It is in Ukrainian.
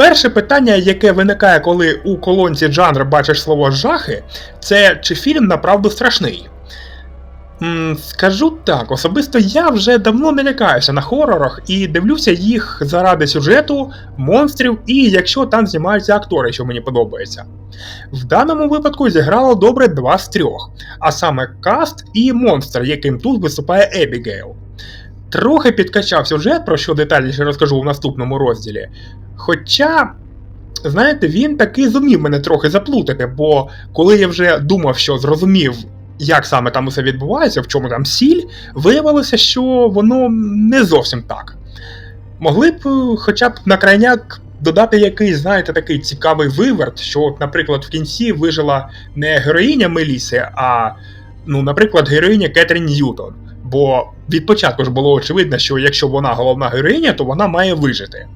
Перше питання, яке виникає, коли у колонці жанр бачиш слово жахи, це чи фільм направду страшний. Скажу так, особисто я вже давно не лякаюся на хорорах і дивлюся їх заради сюжету, монстрів і якщо там знімаються актори, що мені подобається. В даному випадку зіграло добре два з трьох, а саме каст і монстр, яким тут виступає Ебігейл. Трохи підкачав сюжет, про що детальніше розкажу у наступному розділі. Хоча, знаєте, він таки зумів мене трохи заплутати, бо коли я вже думав, що зрозумів, як саме там усе відбувається, в чому там сіль, виявилося, що воно не зовсім так. Могли б е, хоча б на крайняк додати якийсь, знаєте, такий цікавий виверт, що, наприклад, в кінці вижила не героїня Меліси, а, ну, наприклад, героїня Кетрін Ньютон. Бо від початку ж було очевидно, що якщо вона головна героїня, то вона має вижити.